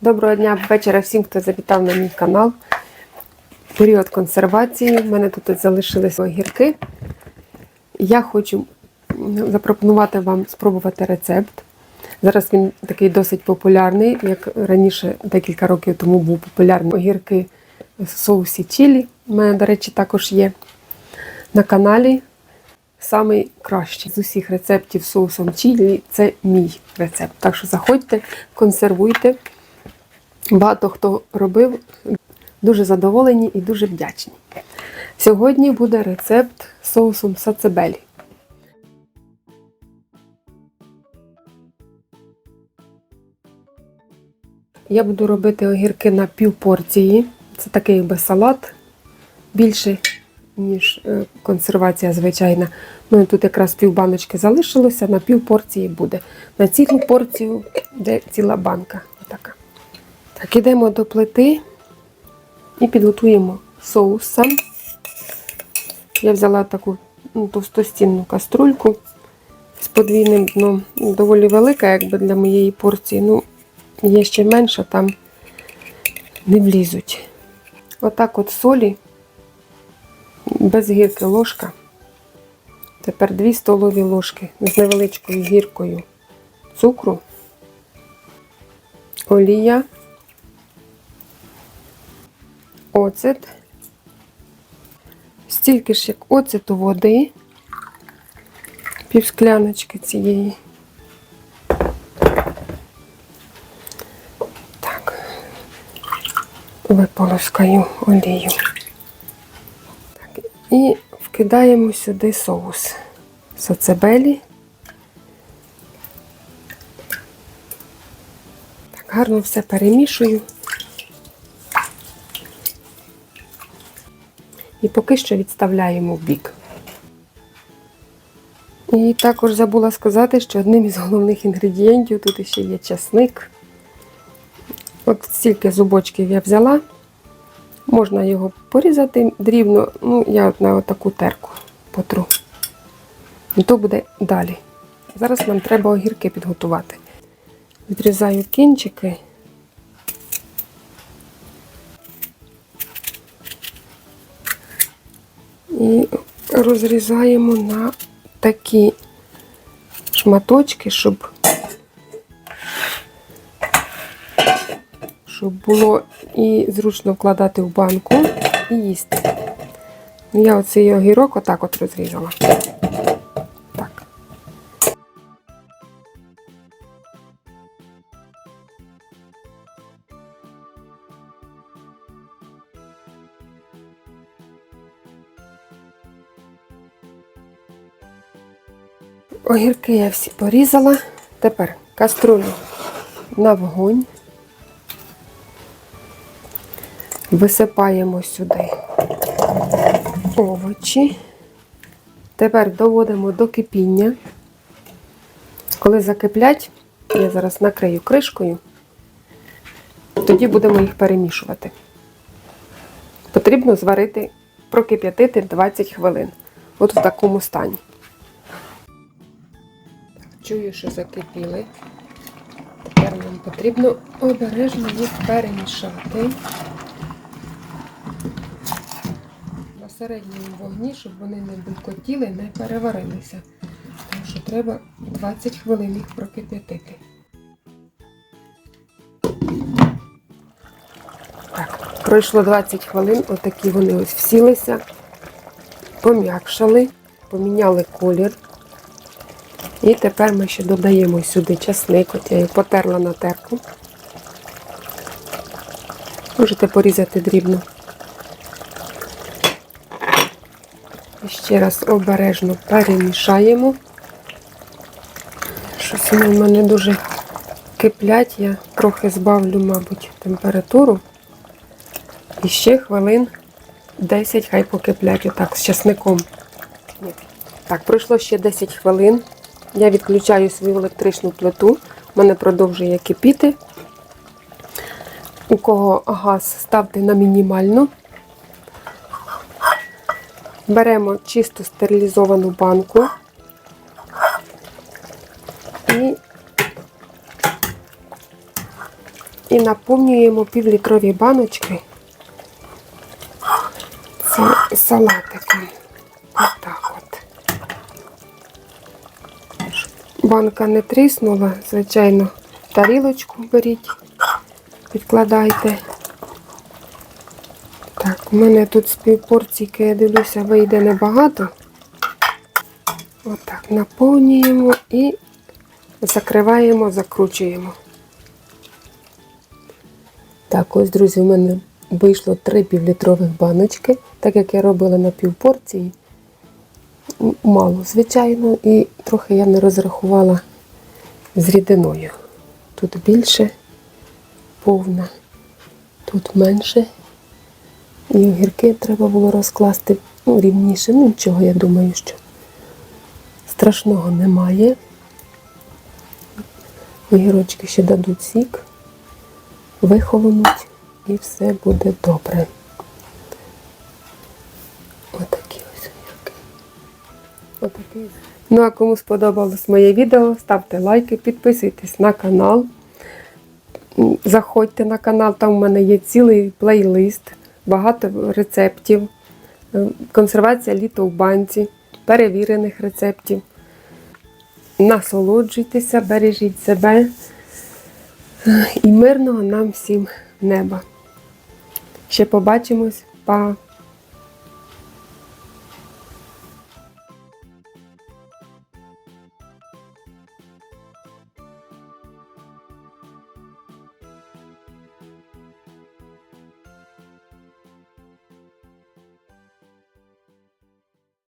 Доброго дня вечора всім, хто завітав на мій канал. Період консервації. У мене тут залишились огірки. Я хочу запропонувати вам спробувати рецепт. Зараз він такий досить популярний, як раніше, декілька років тому був популярний огірки в соусі чілі. У мене, до речі, також є на каналі. Самий кращий з усіх рецептів соусом чілі це мій рецепт. Так що заходьте, консервуйте. Багато хто робив, дуже задоволені і дуже вдячні. Сьогодні буде рецепт з соусом сацебелі. Я буду робити огірки на пів порції. Це такий якби салат більше, ніж е, консервація звичайна. Ну і тут якраз пів баночки залишилося, на пів порції буде. На цілу порцію буде ціла банка. Отака. Так, ідемо до плити і підготуємо соус. Я взяла таку ну, товстостінну каструльку з подвійним дном. Доволі велика, якби для моєї порції. Ну, є ще менша, там не влізуть. Отак от солі, без гірки ложка. Тепер 2 столові ложки з невеличкою гіркою цукру, олія, оцет, стільки ж як оцету води, півскляночки цієї. Так, виполоскаю олію. Так, і вкидаємо сюди соус сацебелі. Так, гарно все перемішую. І поки що відставляємо в бік. І також забула сказати, що одним із головних інгредієнтів тут ще є часник. От стільки зубочків я взяла. Можна його порізати дрібно, ну, я на таку терку потру. І то буде далі. Зараз нам треба огірки підготувати. Відрізаю кінчики. І розрізаємо на такі шматочки, щоб, щоб було і зручно вкладати в банку і їсти. Я оцей огірок отак от розрізала. Огірки я всі порізала. Тепер каструлю на вогонь. Висипаємо сюди овочі. Тепер доводимо до кипіння. Коли закиплять, я зараз накрию кришкою, тоді будемо їх перемішувати. Потрібно зварити, прокип'ятити 20 хвилин. От в такому стані. Чую, що закипіли. Тепер нам потрібно обережно їх перемішати на середньому вогні, щоб вони не булькотіли, не переварилися. Тому що треба 20 хвилин їх прокип'ятити. Так, пройшло 20 хвилин, отакі вони ось всілися, пом'якшали, поміняли колір. І тепер ми ще додаємо сюди часник, от я його потерла на терку. Можете порізати дрібно. І ще раз обережно перемішаємо. Щось вони в мене дуже киплять, я трохи збавлю, мабуть, температуру. І ще хвилин 10 хай покиплять отак з часником. Так, пройшло ще 10 хвилин. Я відключаю свою електричну плиту, в мене продовжує кипіти. У кого газ ставте на мінімальну. Беремо чисто стерилізовану банку і І наповнюємо півлітрові баночки цим салатиком. Отак Банка не тріснула, звичайно, тарілочку беріть, підкладайте. Так, у мене тут з півпорційки, я дивлюся, вийде небагато. Отак, наповнюємо і закриваємо, закручуємо. Так, ось, друзі, у мене вийшло три півлітрових баночки, так як я робила на півпорції. Мало, звичайно, і трохи я не розрахувала з рідиною. Тут більше, повна, тут менше. І огірки треба було розкласти ну, рівніше. Ну, нічого, я думаю, що страшного немає. Огірочки ще дадуть сік, вихолонуть і все буде добре. Ну, а кому сподобалось моє відео, ставте лайки, підписуйтесь на канал. Заходьте на канал, там у мене є цілий плейлист, багато рецептів, Е, консервація літо в банці, перевірених рецептів. Насолоджуйтеся, бережіть себе і мирного нам всім неба. Ще побачимось. Па!